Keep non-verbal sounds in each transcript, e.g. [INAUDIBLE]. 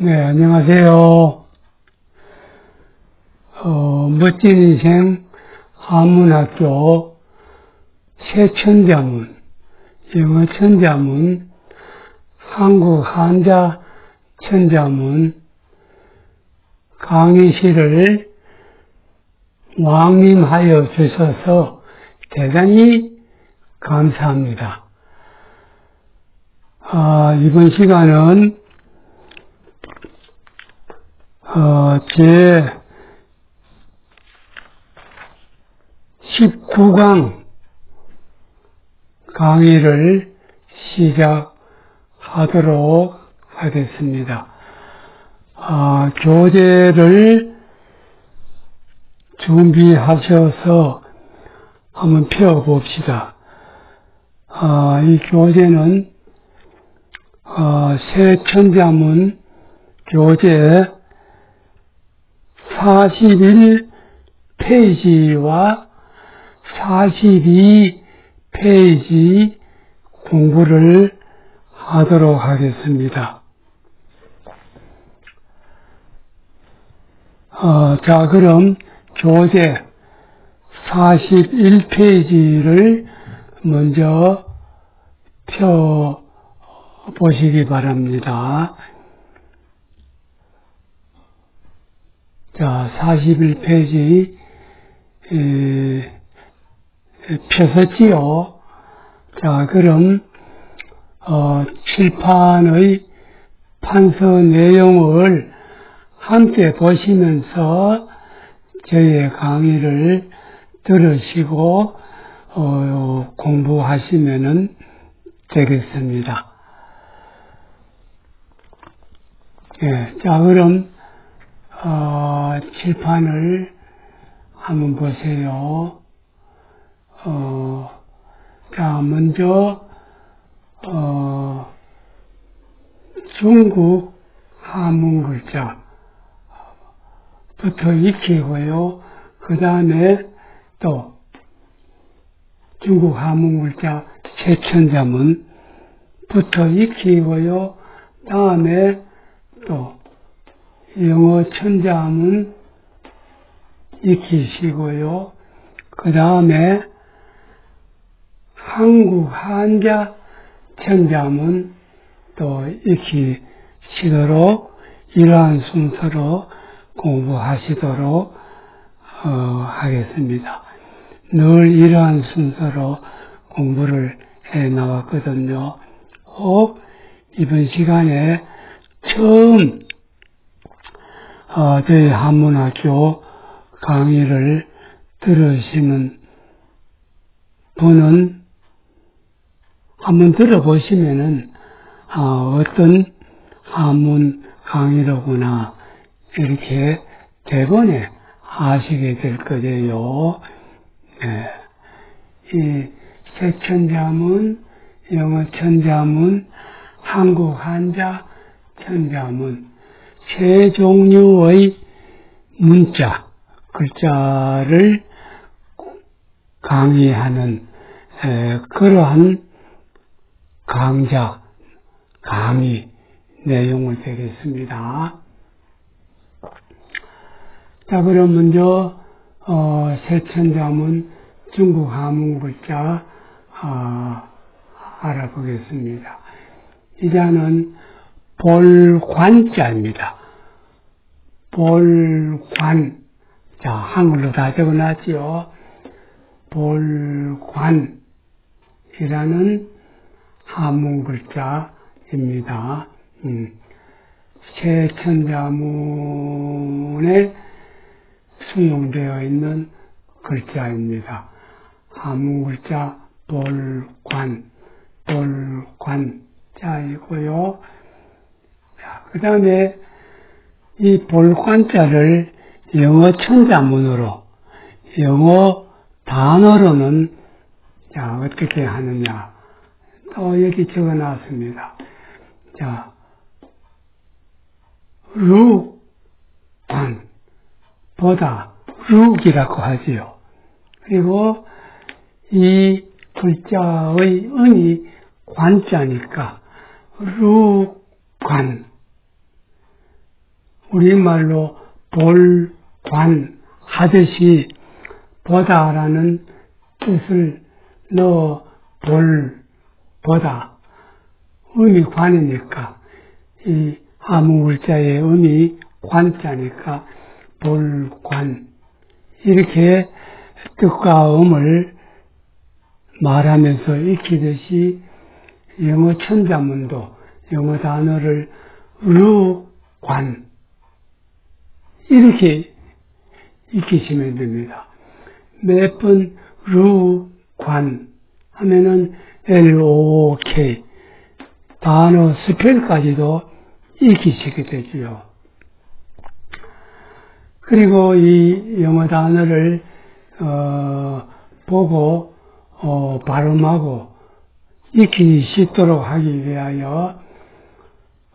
네, 안녕하세요. 어, 멋진 인생 한문학교 새천자문, 영어 천자문, 한국 한자 천자문 강의실을 왕림하여 주셔서 대단히 감사합니다. 아, 이번 시간은 어, 제 19강 강의를 시작하도록 하겠습니다. 아, 교재를 준비하셔서 한번 펴봅시다. 아, 이 교재는 어, 새천자문 교재 41페이지와 42페이지 공부를 하도록 하겠습니다. 어, 자, 그럼 교재 41페이지를 먼저 펴 보시기 바랍니다. 자, 41페이지, 에, 펴섰지요. 자, 그럼, 어, 칠판의 판서 내용을 함께 보시면서 저희의 강의를 들으시고, 어, 공부하시면은 되겠습니다. 예, 자, 그럼, 어, 칠판을 한번 보세요. 어, 자, 먼저, 어, 중국 한문 글자부터 익히고요. 그 다음에 또 중국 한문 글자 최천자문부터 익히고요. 다음에 또 영어 천자문 익히시고요. 그 다음에 한국 한자 천자문 또 익히시도록 이러한 순서로 공부하시도록 어, 하겠습니다. 늘 이러한 순서로 공부를 해 나왔거든요. 혹 이번 시간에 처음 어, 저희 한문학교 강의를 들으시는 분은 한번 들어보시면은 어, 떤 한문 강의로구나 이렇게 대번에 아시게 될 거예요. 네. 이 새천자문, 영어 천자문, 한국 한자 천자문 세 종류의 문자 글자를 강의하는 에, 그러한 강좌 강의 내용을 되겠습니다. 자, 그럼 먼저 어, 새천자문 중국 한문 글자 어, 알아보겠습니다. 이 자는 볼관자입니다. 볼관. 자, 한글로 다 적어놨지요. 볼관이라는 한문 글자입니다. 음, 새천자문에 수용되어 있는 글자입니다. 한문 글자 볼관, 볼관자이고요. 그 다음에 이 볼관자를 영어 천자문으로, 영어 단어로는 자, 어떻게 하느냐. 또 여기 적어 놨습니다. 자, 룩, 관, 보다, 룩이라고 하지요. 그리고 이 글자의 은이 관자니까, 룩, 관, 우리말로 볼, 관, 하듯이 보다라는 뜻을 넣어 볼, 보다. 음이 관이니까, 이 아무글자의 음이 관자니까, 볼, 관. 이렇게 뜻과 음을 말하면서 익히듯이 영어 천자문도 영어 단어를 루, 관. 이렇게 익히시면 됩니다. 몇번 루, 관 하면은 L-O-O-K 단어 스펠까지도 익히시게 되지요. 그리고 이 영어 단어를 어, 보고 어, 발음하고 익히기 쉽도록 하기 위하여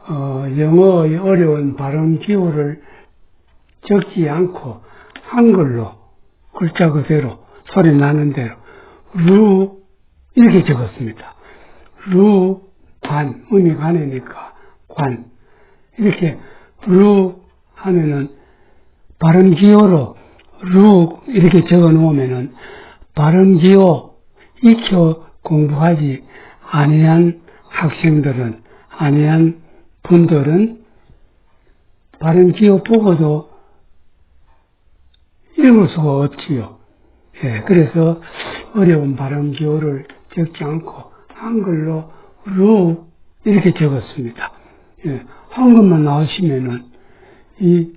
어, 영어의 어려운 발음 기호를 적지 않고 한글로 글자 그대로 소리 나는 대로 루 이렇게 적었습니다. 루, 관, 음이 관이니까 관 이렇게 루 하면은 발음 기호로 루 이렇게 적어 놓으면은 발음 기호 익혀 공부하지 아니한 학생들은 아니한 분들은 발음 기호 보고도 읽을 수가 없지요. 예, 그래서 어려운 발음 기호를 적지 않고 한글로 루 이렇게 적었습니다. 예, 한글만 나오시면은 이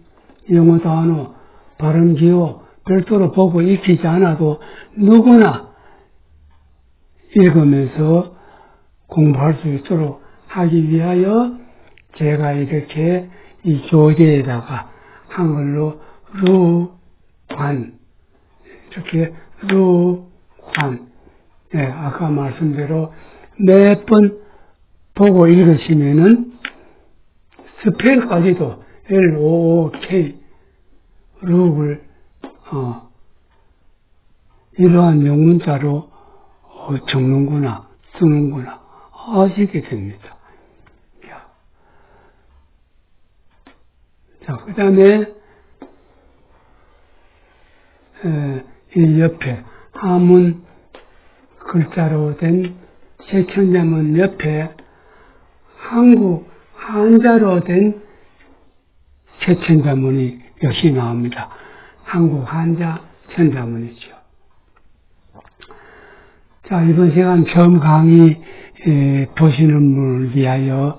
영어 단어 발음 기호 별도로 보고 익히지 않아도 누구나 읽으면서 공부할 수 있도록 하기 위하여 제가 이렇게 이 교재에다가 한글로 루, 관, 이렇게 루, 관, 예, 아까 말씀대로 몇 번 보고 읽으시면은 스펠까지도 L-O-O-K, 룩을, 어, 이러한 명문자로 어, 적는구나, 쓰는구나, 아시게 됩니다. 자, 그 다음에, 이 옆에, 하문 글자로 된 세천자문 옆에 한국 한자로 된 세천자문이 역시 나옵니다. 한국 한자 천자문이죠. 자, 이번 시간 처음 강의 에, 보시는 분을 위하여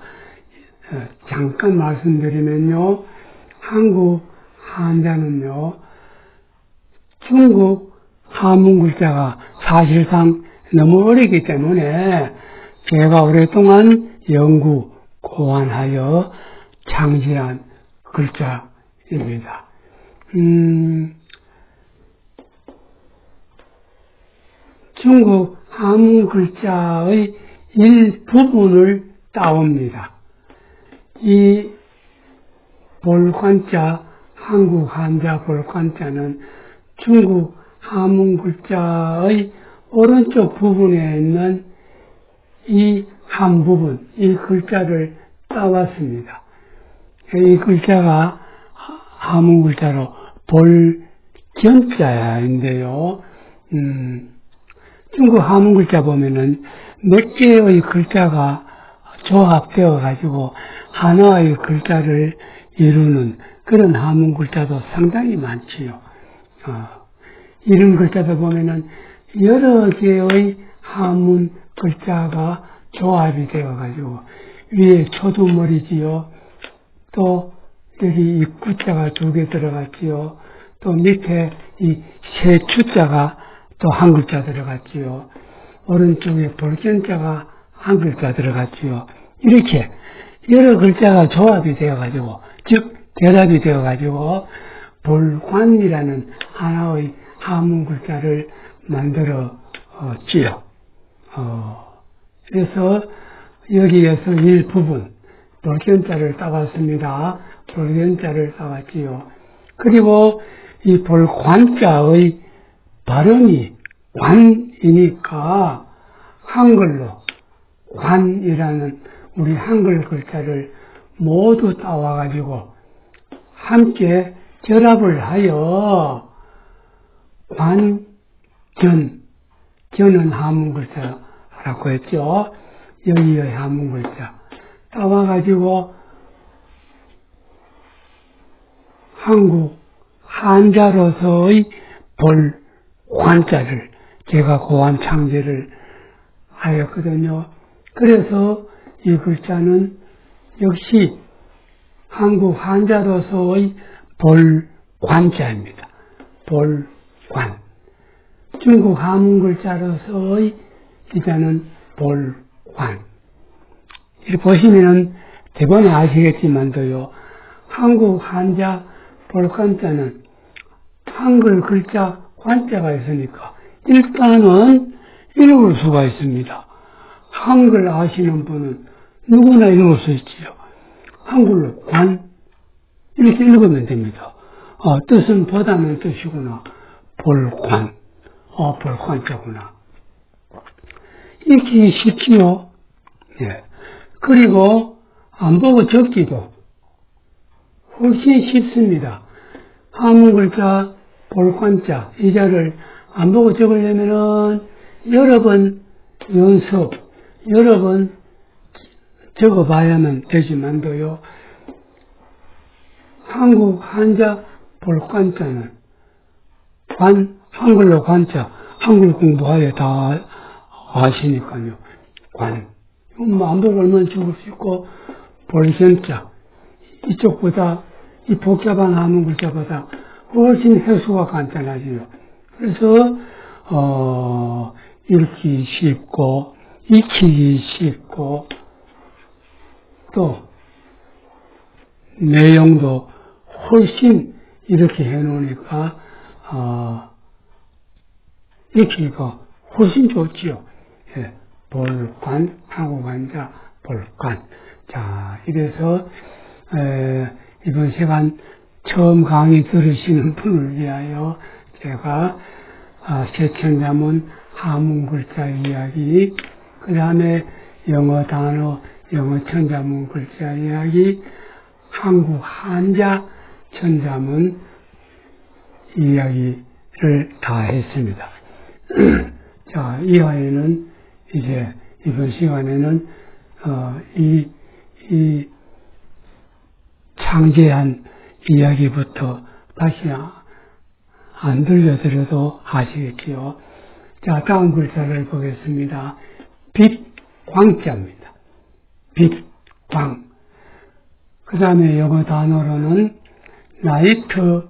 어, 잠깐 말씀드리면요. 한국 한자는요. 중국 한문 글자가 사실상 너무 어리기 때문에 제가 오랫동안 연구, 고안하여 창시한 글자입니다. 음, 중국 한문 글자의 일부분을 따옵니다. 이 볼관자, 한국 한자 볼관자는 중국 한문 글자의 오른쪽 부분에 있는 이 한 부분, 이 글자를 따왔습니다. 이 글자가 한문 글자로 볼견자인데요. 음, 중국 한문 글자 보면은 몇 개의 글자가 조합되어 가지고 하나의 글자를 이루는 그런 한문 글자도 상당히 많지요. 어, 이런 글자도 보면은 여러 개의 한문 글자가 조합이 되어 가지고 위에 초두머리지요. 또 여기 입구자가 두 개 들어갔지요. 또 밑에 이 세 추자가 또 한 글자 들어갔지요. 오른쪽에 볼견자가 한 글자 들어갔지요. 이렇게 여러 글자가 조합이 되어가지고, 즉, 대답이 되어가지고, 볼관이라는 하나의 한문 글자를 만들어 지요. 어, 그래서 여기에서 일부분, 볼견자를 따왔습니다. 볼견자를 따왔지요. 그리고 이 볼관자의 발음이 관이니까 한글로 관이라는 우리 한글 글자를 모두 따와가지고 함께 결합을 하여 관전, 전은 한문글자라고 했죠. 여기의 한문글자. 따와 가지고 한국 한자로서의 볼 관자를 제가 고안 창제를 하였거든요. 그래서 이 글자는 역시 한국 한자로서의 볼관자입니다. 볼관. 중국 한문 글자로서의 기자는 볼관. 이렇게 보시면은 대번에 아시겠지만도요, 한국 한자 볼관자는 한글 글자 관자가 있으니까 일단은 읽을 수가 있습니다. 한글 아시는 분은 누구나 읽을 수 있지요. 한글로 관 이렇게 읽으면 됩니다. 어, 뜻은 보다는 뜻이구나. 볼관, 어, 볼관자구나. 읽기 쉽지요. 예. 그리고 안 보고 적기도 훨씬 쉽습니다. 한문 글자, 볼관자, 이 자를 안 보고 적으려면은 여러 번 연습, 여러 번 적어봐야만 되지만도요, 한국 한자 볼관자는 관, 한글로 관자, 한글 공부하여 다 아시니까요. 관. 뭐안 보고 얼마나 적을 수 있고, 볼견자. 이쪽보다, 이 복잡한 한문 글자보다 훨씬 해수가 간단하지요. 그래서, 어, 읽기 쉽고, 익히기 쉽고, 또, 내용도 훨씬 이렇게 해놓으니까, 어, 익히기가 훨씬 좋지요. 예, 볼관, 한국관자, 볼관. 자, 이래서, 에, 이번 시간 처음 강의 들으시는 분을 위하여 제가, 아, 세천자문 한문글자 이야기, 그 다음에 영어 단어, 영어 천자문 글자 이야기, 한국 한자 천자문 이야기를 다 했습니다. [CLEARS THROAT] 자, 이하에는 이제 이번 시간에는 어, 이, 이 창제한 이야기부터 다시 안 들려드려도 아시겠지요. 자, 다음 글자를 보겠습니다. 빛 광자입니다. 빛 광. 그 다음에 영어 단어로는 라이트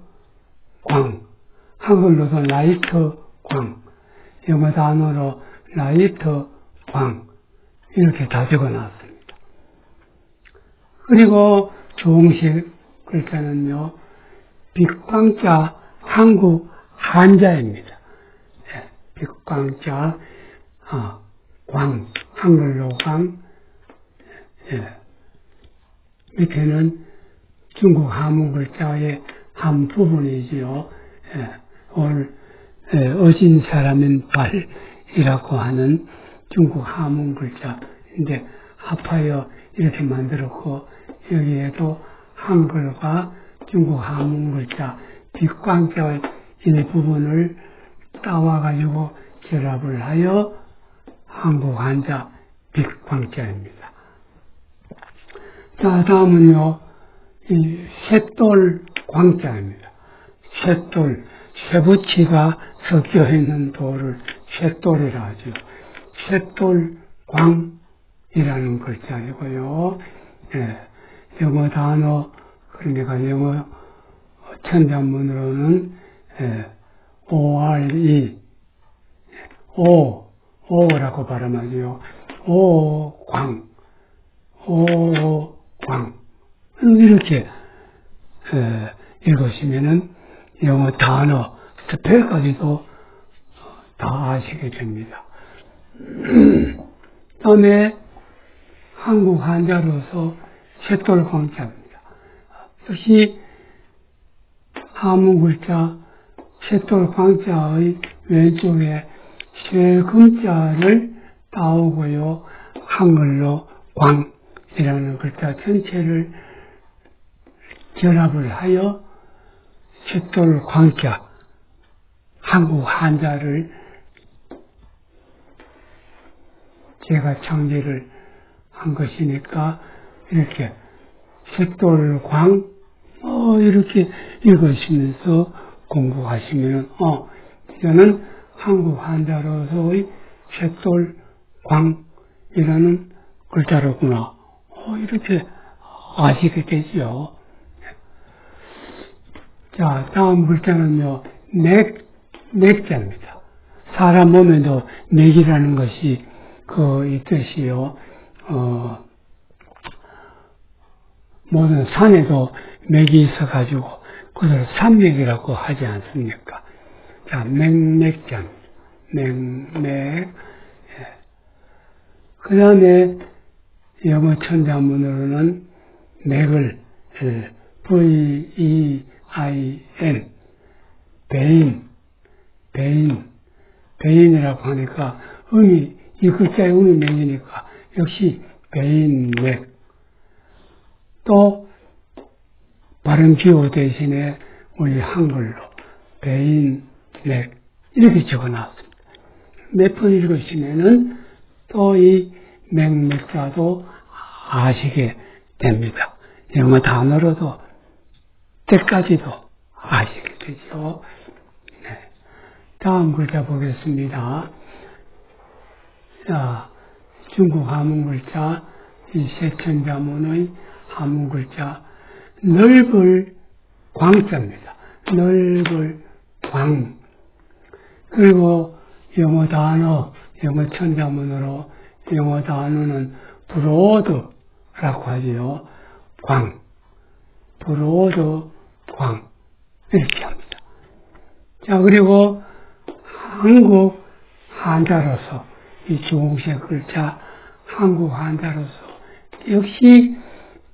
광. 한글로도 라이트 광. 영어 단어로 라이트 광. 이렇게 다 적어 놨습니다. 그리고 조홍식 글자는요, 빛광자 한국 한자입니다. 예, 빛광자, 아, 광, 한글로 광, 예. 밑에는 중국 한문 글자의 한 부분이지요. 예, 오늘 예, 어진 사람은 발이라고 하는 중국 한문 글자인데 합하여 이렇게 만들었고 여기에도 한글과 중국 한문 글자 빛광자의 일부분을 따와가지고 결합을 하여 한국 한자 빛광자입니다. 자, 다음은요, 이 셋돌 광자입니다. 셋돌, 쇠붙이가 섞여 있는 돌을 셋돌이라 하죠. 셋돌 광이라는 글자이고요. 예, 영어 단어, 그러니까 영어 천자문으로는 예, ORE, 오, 오라고 발음하지요. 오광, 오광. 이렇게 에, 읽으시면은 영어 단어, 스펠까지도 다 아시게 됩니다. [CLEARS THROAT] 다음에 한국 한자로서 셋돌 광자입니다. 역시 한문 글자 셋돌 광자의 왼쪽에 쇠 금자를 따오고요. 한글로 광이라는 글자 전체를 결합을 하여 셋돌 광자, 한국 한자를 제가 창제를 한 것이니까 이렇게 셋돌광 어 이렇게 읽으시면서 공부하시면은 어 이거는 한국 한자로서의 셋돌광이라는 글자로구나 어 이렇게 아시게 되죠. 자 다음 글자는요 맥 맥자입니다. 사람 몸에도 맥이라는 것이 그 있듯이요. 어, 모든 산에도 맥이 있어가지고 그것을 산맥이라고 하지 않습니까? 자, 맥맥잔, 맥맥. 예. 그 다음에 영어 천자문으로는 맥을 예, V-E-I-N, 베인, 베인, 베인이라고 하니까 음이 이 글자의 음이 맥이니까 역시 베인맥. 또 발음 기호 대신에 우리 한글로 베인맥 이렇게 적어놨습니다. 몇 번 읽으시면은 또 이 맥맥자도 아시게 됩니다. 영어 단어로도 때까지도 아시게 되죠. 네. 다음 글자 보겠습니다. 자, 중국 한문 글자, 이 세천자문의 한문 글자, 넓을 광자입니다. 넓을 광. 그리고 영어 단어, 영어 천자문으로 영어 단어는 브로드라고 하지요. 광. 브로드 광. 이렇게 합니다. 자, 그리고 한국 한자로서 이 중국식 글자 한국 한자로서 역시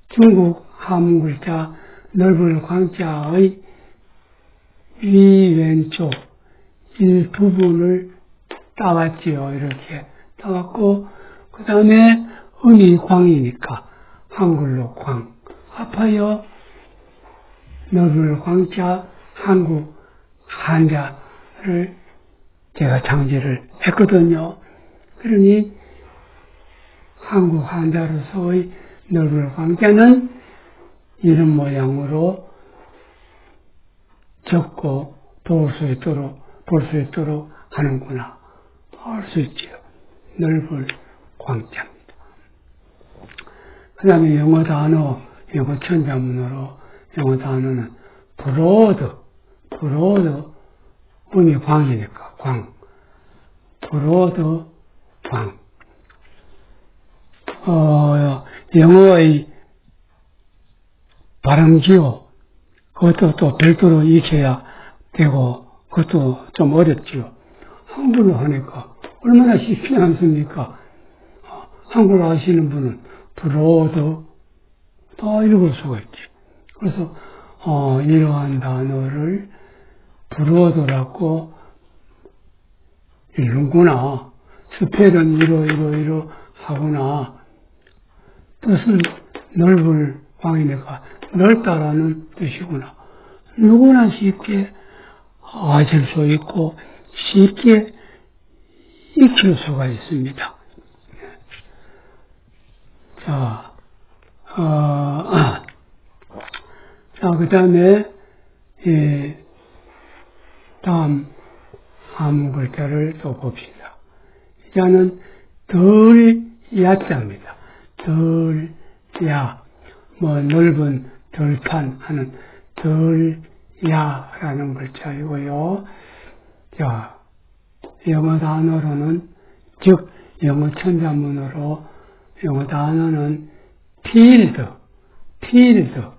중국 한문 글자 넓은 광자의 위 왼쪽 일부분을 따왔지요. 이렇게 따왔고 그 다음에 음이 광이니까 한글로 광 합하여 넓은 광자 한국 한자를 제가 창제를 했거든요. 그러니 한국 한자로서의 넓은 광자는 이런 모양으로 적고 볼 수 있도록 볼 수 있도록 하는구나 알수 있지요. 넓은 광자입니다. 그 다음에 영어 단어 영어 천자문으로 영어 단어는 브로드 브로드 음이 광이니까 광 브로드 광. 어, 영어의 발음기호, 그것도 또 별도로 익혀야 되고, 그것도 좀 어렵지요. 한글로 하니까 얼마나 쉽지 않습니까? 한글 아시는 분은 브로드 다 읽을 수가 있지. 그래서, 어, 이러한 단어를 브로드라고 읽는구나. 스펠은 이러 이러 이러 하구나. 뜻은 넓을 광이니까 넓다라는 뜻이구나. 누구나 쉽게 아실 수 있고 쉽게 익힐 수가 있습니다. 자, 어, 자, 그 다음에, 예, 다음 한문 글자를 또 봅시다. 자는 덜 야자입니다. 덜 야, 뭐 넓은 덜판 하는 덜 야라는 글자이고요. 자, 영어 단어로는 즉 영어 천자문으로 영어 단어는 필드, 필드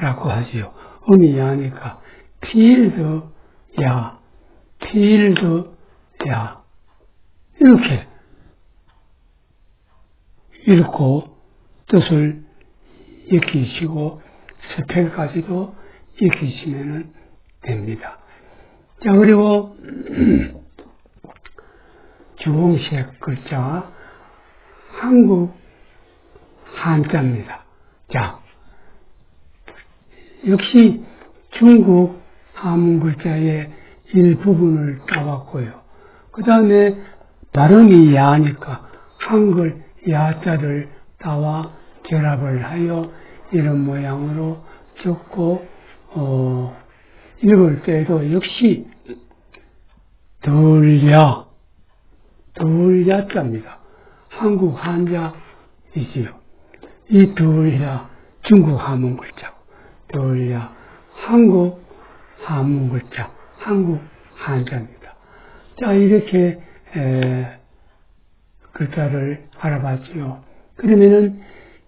라고 하지요. 음이 야니까 필드 야, 필드 야. 이렇게 읽고 뜻을 익히시고 스펠까지도 익히시면 됩니다. 자, 그리고 [CLEARS THROAT] 주홍색 글자 한국 한자입니다. 자, 역시 중국 한문 글자의 일부분을 따왔고요. 그 다음에 발음이 야하니까 한글 야자를 따와 결합을 하여 이런 모양으로 적고 어, 읽을 때도 역시 덜야 덜야자입니다. 한국 한자이지요. 이 덜야 중국 한문 글자 고 덜야 한국 한문 글자 한국 한자입니다. 자 이렇게 에, 글자를 알아봤지요. 그러면은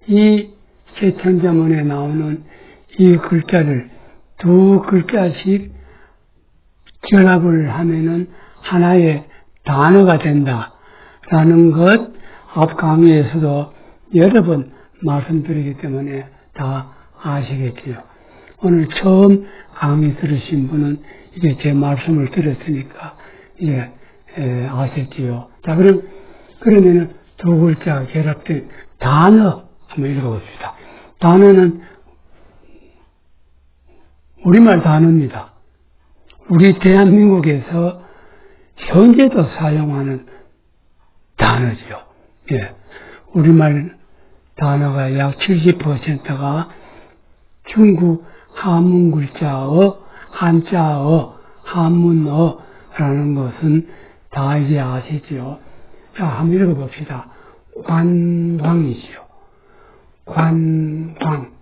이 세천자문에 나오는 이 글자를 두 글자씩 결합을 하면은 하나의 단어가 된다라는 것 앞 강의에서도 여러 번 말씀드리기 때문에 다 아시겠지요. 오늘 처음 강의 들으신 분은 이제 제 말씀을 들었으니까 이제 아셨지요. 자 그럼 그러면은 두 글자 결합된 단어 한번 읽어봅시다. 단어는 우리말 단어입니다. 우리 대한민국에서 현재도 사용하는 단어지요. 예. 우리말 단어가 약 70%가 중국 한문 글자어, 한자어, 한문어라는 것은 다 이제 아시죠. 자, 한번 읽어봅시다. 관광이지요. 관광.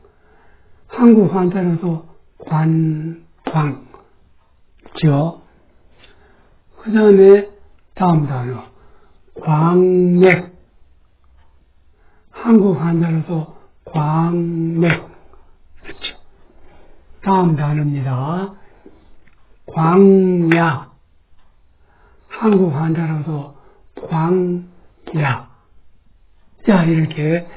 한국 한자로도 관광. 죠. 그 다음에 다음 단어. 광맥. 한국 한자로도 광맥. 그렇죠. 다음 단어입니다. 광야. 한국 한자로도 광야. 자, 이렇게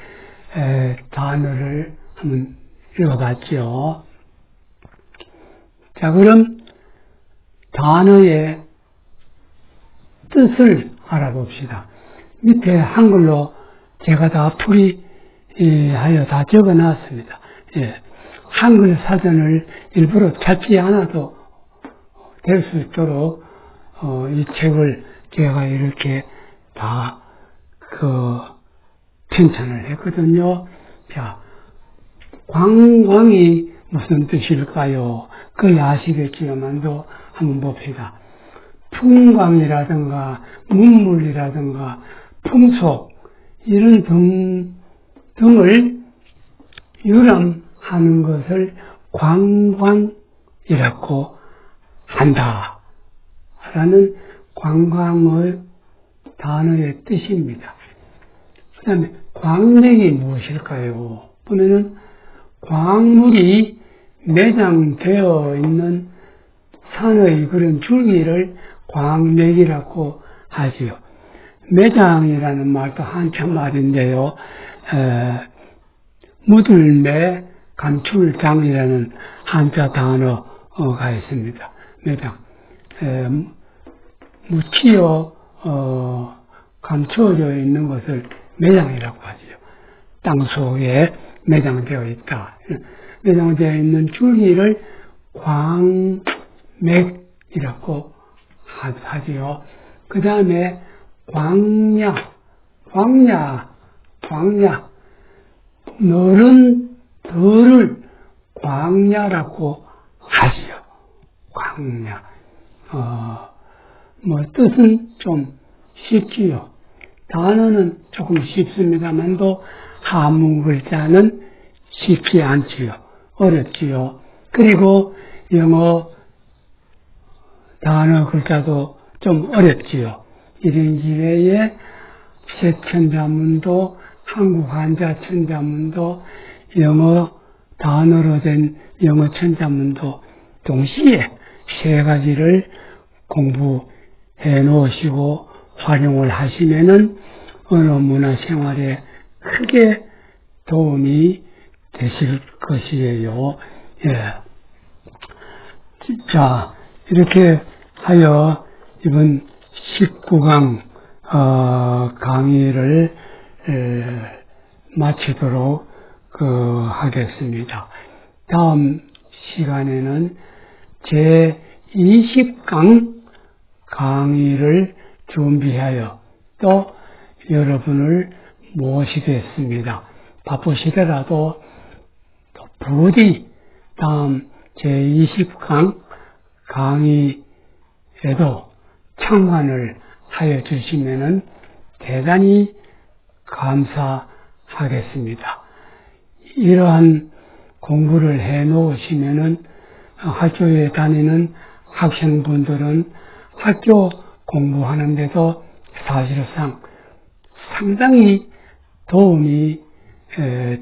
에, 단어를 한번 읽어봤죠. 자, 그럼 단어의 뜻을 알아봅시다. 밑에 한글로 제가 다 풀이하여 다 적어 놨습니다. 예. 한글 사전을 일부러 찾지 않아도 될 수 있도록 어, 이 책을 제가 이렇게 다 그 편찬을 했거든요. 자, 광광이 무슨 뜻일까요? 그걸 아시겠지만도 한번 봅시다. 풍광이라든가 문물이라든가 풍속 이런 등 등을 유람 하는 것을 관광이라고 한다. 라는 관광의 단어의 뜻입니다. 그 다음에 광맥이 무엇일까요? 보면은 광물이 매장되어 있는 산의 그런 줄기를 광맥이라고 하지요. 매장이라는 말도 한참 말인데요. 에, 무들매 감출장이라는 한자 단어가 있습니다. 매장. 에, 묻히어 어, 감춰져 있는 것을 매장이라고 하지요. 땅 속에 매장되어 있다. 매장되어 있는 줄기를 광맥이라고 하지요. 그 다음에 광야, 광야, 광야. 너른 들을 광야라고 하지요. 광야. 어, 뭐 뜻은 좀 쉽지요. 단어는 조금 쉽습니다만도 한문 글자는 쉽지 않지요. 어렵지요. 그리고 영어 단어 글자도 좀 어렵지요. 이런 기회에 세천자문도 한국 한자 천자문도 영어 단어로 된 영어 천자문도 동시에 세 가지를 공부해 놓으시고 활용을 하시면은 언어 문화 생활에 크게 도움이 되실 것이에요. 예. 자, 이렇게 하여 이번 19강 어, 강의를 에, 마치도록 그, 하겠습니다. 다음 시간에는 제 20강 강의를 준비하여 또 여러분을 모시겠습니다. 바쁘시더라도 부디 다음 제20강 강의에도 참관을 하여 주시면 대단히 감사하겠습니다. 이러한 공부를 해 놓으시면은 학교에 다니는 학생분들은 학교 공부하는데도 사실상 상당히 도움이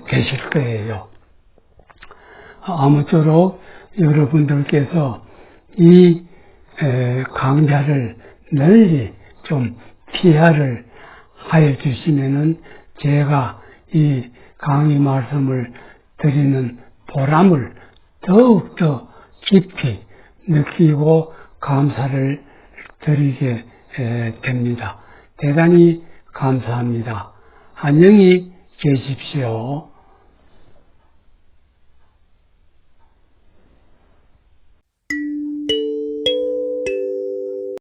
되실 거예요. 아무쪼록 여러분들께서 이 강좌를 널리 좀 피하를 하여 주시면은 제가 이 강의 말씀을 드리는 보람을 더욱더 깊이 느끼고 감사를 드리게 됩니다. 대단히 감사합니다. 안녕히 계십시오.